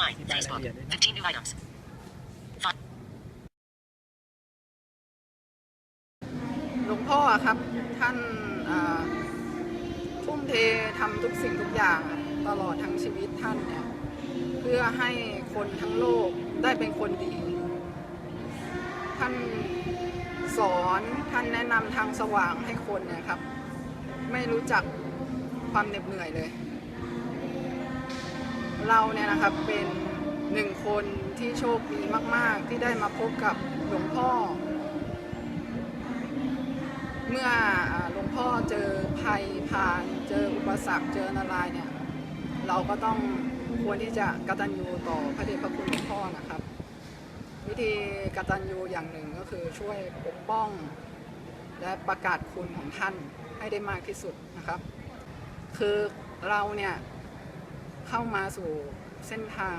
Line. รายละ Facebook. เอียดด้วยนะ15 new items. Five. หลวงพ่ออะครับ ท่านอ่าทุ่มเททำทุกสิ่งทุกอย่างตลอดทั้งชีวิตท่านเนี่ยเพื่อให้คนทั้งโลกได้เป็นคนดี ท่านสอนท่านแนะนำทางสว่างให้คนเนี่ยครับ ไม่รู้จักความเหน็ดเหนื่อยเลย เราเนี่ยนะครับเป็นหนึ่งคนที่โชคดีมาก ๆ ที่ได้มาพบกับหลวงพ่อ เมื่อหลวงพ่อเจอภัยผ่านเจออุปสรรคเจออันตรายเนี่ยเราก็ต้องควรที่จะกตัญญูต่อพระเดชพระคุณหลวงพ่อนะครับ วิธีกตัญญูอย่างหนึ่งก็คือช่วยปกป้อง และประกาศคุณของท่านให้ได้มากที่สุดนะครับ คือเราเนี่ย เข้ามาสู่เส้นทาง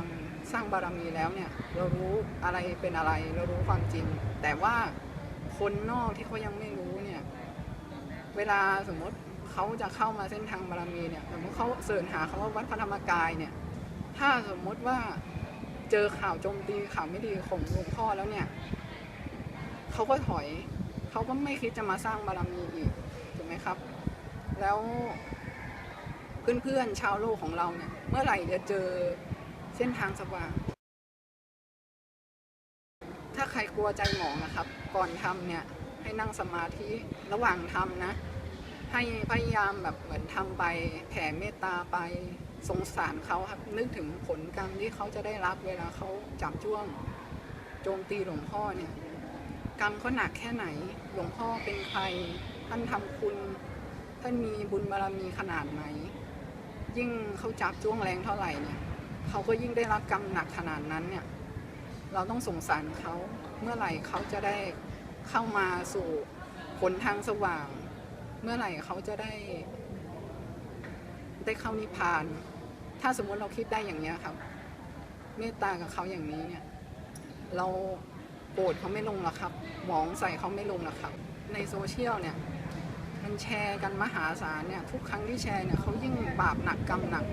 สร้างบารมีแล้วเนี่ย เรารู้อะไรเป็นอะไร เรารู้ความจริง แต่ว่าคนนอกที่เขายังไม่รู้เนี่ย เวลาสมมติเขาจะเข้ามาเส้นทางบารมีเนี่ยสมมติเขาเสิร์ชหาคำว่าวัดพระธรรมกายเนี่ย ถ้าสมมติว่าเจอข่าวโจมตีข่าวไม่ดีของหลวงพ่อแล้วเนี่ยเขาก็ถอยเขาก็ไม่คิดจะมาสร้างบารมีอีกถูกไหมครับ แล้ว เพื่อนๆชาวโลกของเราเนี่ยเมื่อไหร่จะเจอเส้นทางสว่าง ถ้าใครกลัวใจหมองนะครับ ก่อนทำเนี่ยให้นั่งสมาธิระหว่างทำนะ ให้พยายามแบบเหมือนทำไปแผ่เมตตาไปสงสารเขาครับนึกถึงผลกรรมที่เขาจะได้รับเวลาเขาจับจ้วงโจมตีหลวงพ่อเนี่ยกรรมเขาหนักแค่ไหน หลวงพ่อเป็นใคร ท่านทำคุณ ท่านมีบุญบารมีขนาดไหน ยิ่งเขาจับจ้วงแรงเท่าไหร่เนี่ยเขาก็ยิ่งได้รับกรรมหนักขนาดนั้นเนี่ยเราต้องสงสารเขาเมื่อไหร่เขาจะได้เข้ามาสู่ผลทางสว่าง เมื่อไหร่เขาจะได้ ได้เข้านิพพาน ถ้าสมมติเราคิดได้อย่างนี้ครับ เมตตากับเขาอย่างนี้เนี่ย เราโกรธเขาไม่ลงหรอกครับ หมองใส่เขาไม่ลงหรอกครับ ในโซเชียลเนี่ย มันแชร์กันมหาศาลเนี่ยทุกครั้งที่แชร์เนี่ยเขายิ่งบาปหนักกรรมหนัก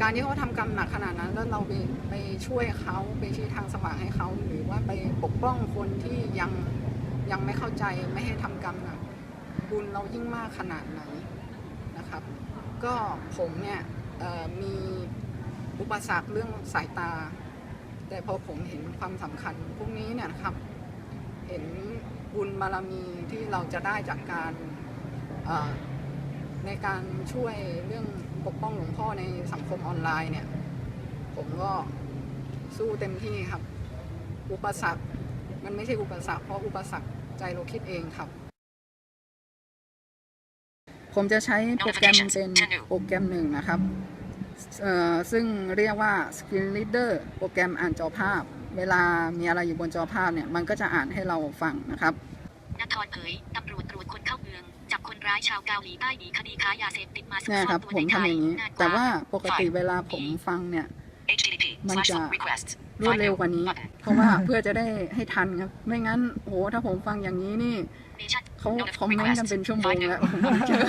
การที่เขาทำกรรมหนักขนาดนั้น แล้วเราไปไปช่วยเขาไปชี้ทางสว่างให้เขาหรือว่าไปปกป้องคนที่ยังยังไม่เข้าใจไม่ให้ทำกรรมหนักบุญเรายิ่งมากขนาดไหนนะครับ ก็ผมเนี่ยมีอุปสรรคเรื่องสายตา แต่พอผมเห็นความสำคัญพวกนี้เนี่ยนะครับ เห็นบุญบารมีที่เราจะได้จากการ ในการช่วยเรื่องปกป้องหลวงพ่อในสังคมออนไลน์เนี่ย ผมก็สู้เต็มที่ครับ อุปสรรคมันไม่ใช่อุปสรรคเพราะอุปสรรคใจเราคิดเองครับ ผมจะใช้โปรแกรมเป็นโปรแกรมหนึ่งนะครับซึ่งเรียกว่า Screen Reader โปรแกรมอ่านจอภาพ เวลามีอะไรอยู่บนจอภาพเนี่ย มันก็จะอ่านให้เราฟังนะครับนครเผยตำรวจตรวจคนเข้าเมือง ร้ายชาวเกาหลีใต้หนีคดีค้ายาเสพติดมาซุกเนี่ยซ่อครับนตัวผมในไททำยอย่างนี้ นานกแต่ว่าว่า ปกติเวลาผมฟังเนี่ย HTTP มัน slash จะ request. รวด Find เร็ว new กว่านี้ button. เพราะว่าเพื่อจะได้ให้ทันครับ ไม่งั้นโอ้โหถ้าผมฟังอย่างนี้นี่เนชั่นเขาคอมเมนต์กันเป็นชั่วโมงแล้วผมไม่เจอ